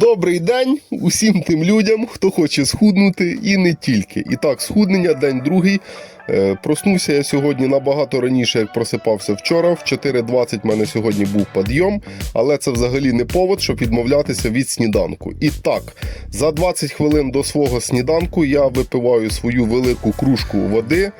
Добрий день усім тим людям, хто хоче схуднути, і не тільки. І так, схуднення, день другий. Е, Проснувся я сьогодні набагато раніше, як просипався вчора. В 4.20 в мене сьогодні був підйом, але це взагалі не повод, щоб відмовлятися від сніданку. І так, за 20 хвилин до свого сніданку я випиваю свою велику кружку води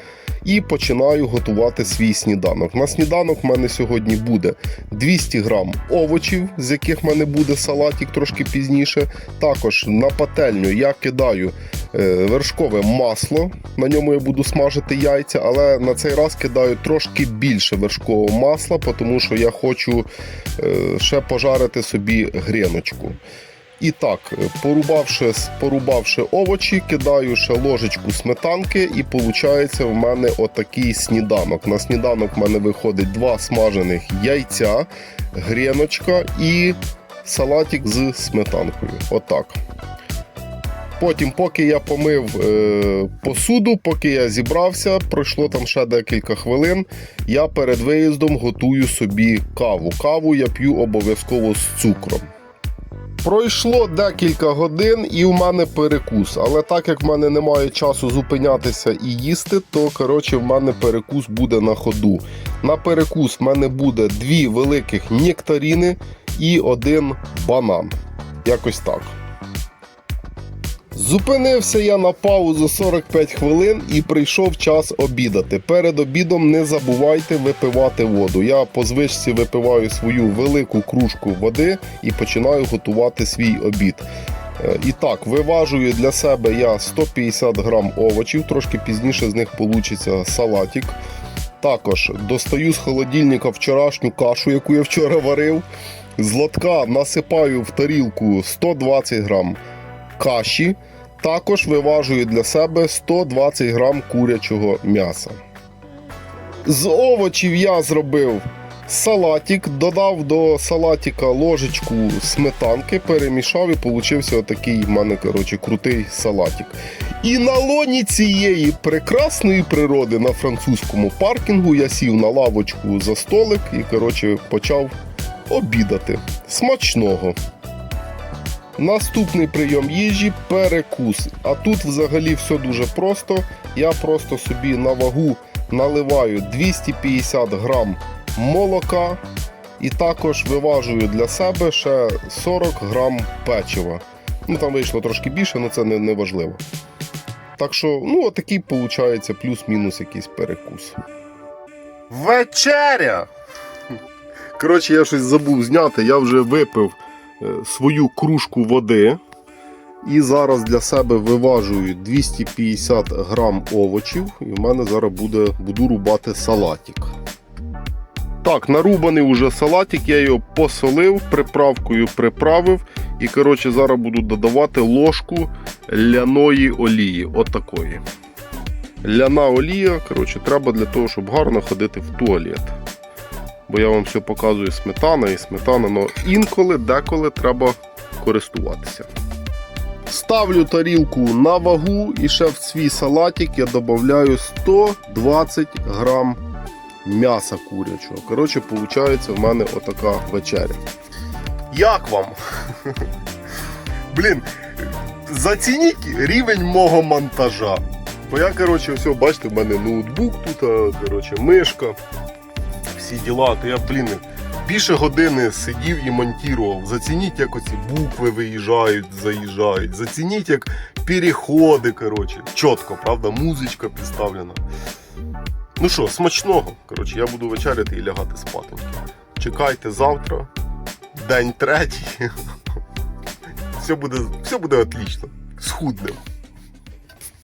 і починаю готувати свій сніданок. На сніданок в мене сьогодні буде 200 грам овочів, з яких в мене буде салатик трошки пізніше. Також на пательню я кидаю е, вершкове масло. На ньому я буду смажити яйця, але на цей раз кидаю трошки більше вершкового масла, тому що я хочу е, ще пожарити собі гріночку. І так, е, порубавши, порубавши овочі, кидаю ще ложечку сметанки, і виходить в мене отакий сніданок. На сніданок в мене виходить два смажених яйця, гріночка і салатик з сметанкою. Отак. Потім, поки я помив е, посуду, поки я зібрався, пройшло там ще декілька хвилин. Я перед виїздом готую собі каву. Каву я п'ю обов'язково з цукром. Пройшло декілька годин і в мене перекус. Але так як в мене немає часу зупинятися і їсти, то коротше в мене перекус буде на ходу. На перекус в мене буде дві великих нектаріни і один банан. Якось так. Зупинився я на паузу 45 хвилин і прийшов час обідати. Перед обідом не забувайте випивати воду. Я по звичці випиваю свою велику кружку води і починаю готувати свій обід. Е, І так, виважую для себе я 150 грам овочів, трошки пізніше з них получиться салатик. Також достаю з холодильника вчорашню кашу, яку я вчора варив. З лотка насипаю в тарілку 120 грам каші. Також виважую для себе 120 грам курячого м'яса. З овочів я зробив салатик, додав до салатика ложечку сметанки, перемішав і получився отакий в мене коротше, крутий салатик. І на лоні цієї прекрасної природи на французькому паркінгу я сів на лавочку за столик і коротше, почав обідати. Смачного! Наступний прийом їжі перекус. А тут взагалі все дуже просто. Я просто собі на вагу наливаю 250 грам молока і також виважую для себе ще 40 грам печива. Ну там вийшло трошки більше, але це не, не важливо. Так що, ну, отакий виходить плюс-мінус якийсь перекус. Вечеря! Коротше, я щось забув зняти, я вже випив свою кружку води. І зараз для себе виважую 250 грам овочів. І в мене зараз буде, буду рубати салатик. Так, нарубаний уже салатик, я його посолив, приправкою приправив. І коротше, зараз буду додавати ложку ляної олії. Отакої. Ляна олія, коротше, треба для того, щоб гарно ходити в туалет. Бо я вам все показую сметана і сметана, але інколи, деколи треба користуватися. Ставлю тарілку на вагу і ще в свій салатик я додаю 120 грам м'яса курячого. Коротше, виходить в мене отака вечеря. Як вам? Блін, зацініть рівень мого монтажа. Бо я, коротше, все, бачите, в мене ноутбук тут, коротше, мишка, всі діла, то я, блін, більше години сидів і монтував. Зацініть, як оці букви виїжджають, заїжджають. Зацініть, як переходи, коротше. Чітко, правда, музичка підставлена. Ну що, смачного. Коротше, я буду вечеряти і лягати спати. Чекайте завтра, день третій. Все буде, все буде отлично. Схуднем.